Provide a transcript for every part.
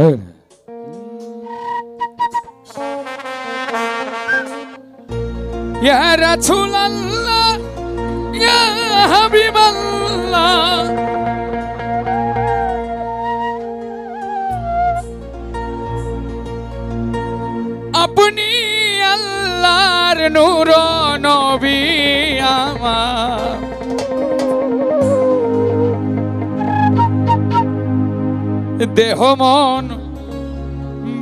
হ্যাঁ। ইয়া রাসূলুল্লাহ ইয়া হাবিবাল্লাহ আপনি আল্লাহর নূর নবী আমার। দেহ মন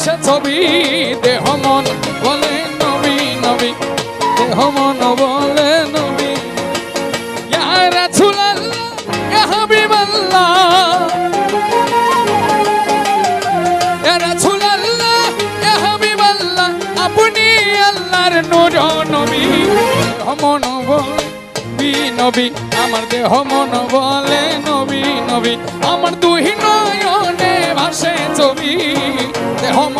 ভাসে ছবি, দেহ মন বলে নবী নবী। দেহ মন বলে নবী। আপনি আল্লাহর নূর নবী। দেহ মন বলে নবী। আমার দেহ মন বলে নবী নবী। আমার দুই নয়নে ভাসে ছবি। দেহ মন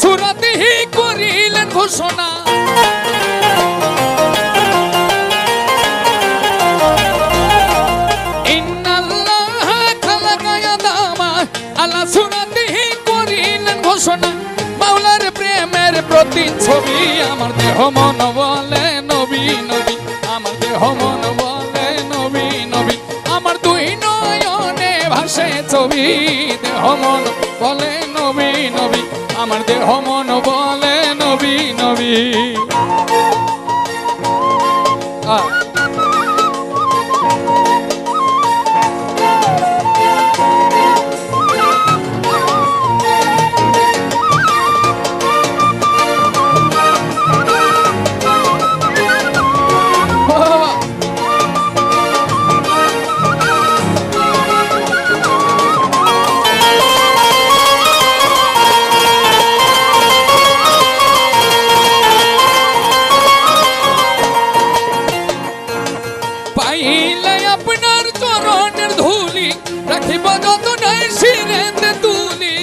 সূরাতিহি করিলেন ঘোষণা। ঘোষণা। মাওলার প্রেমের প্রতিচ্ছবি, আমার দেহ মন বলে নবী নবী, আমার দেহ মন ছবি দেহ মন বলে নবী নবী। আমার দেহ মন বলে নবী নবী। আহ। পাইলে আপনার চরণের ধুলি, রাখিব যত নাই শিরেতে তুলি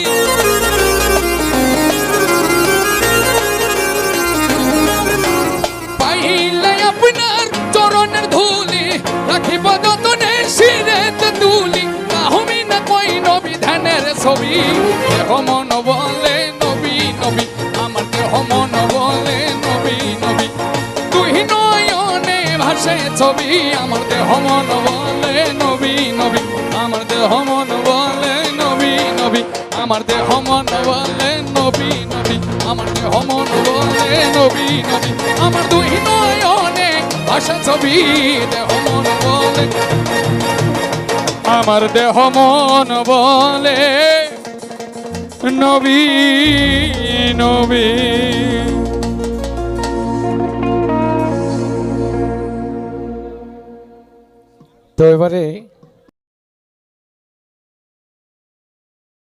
পাইলে আপনার চরণের ধুলি, রাখিব যত নাই শিরেতে তুলি কাহমি না কই নবী ধ্যানের ছবি দেহ ভাসে ছবি, আমার দেহ মন বলে নবী নবী। আমার দেহ মন বলে নবী নবী। আমার দেহ মন বলে নবী নবী। আমার দেহ মন বলে নবী নবী। আমার দুই নয়নে ভাসে ছবি, দেহ মন বলে। আমার দেহ মন বলে নবী নবী। তো এবারে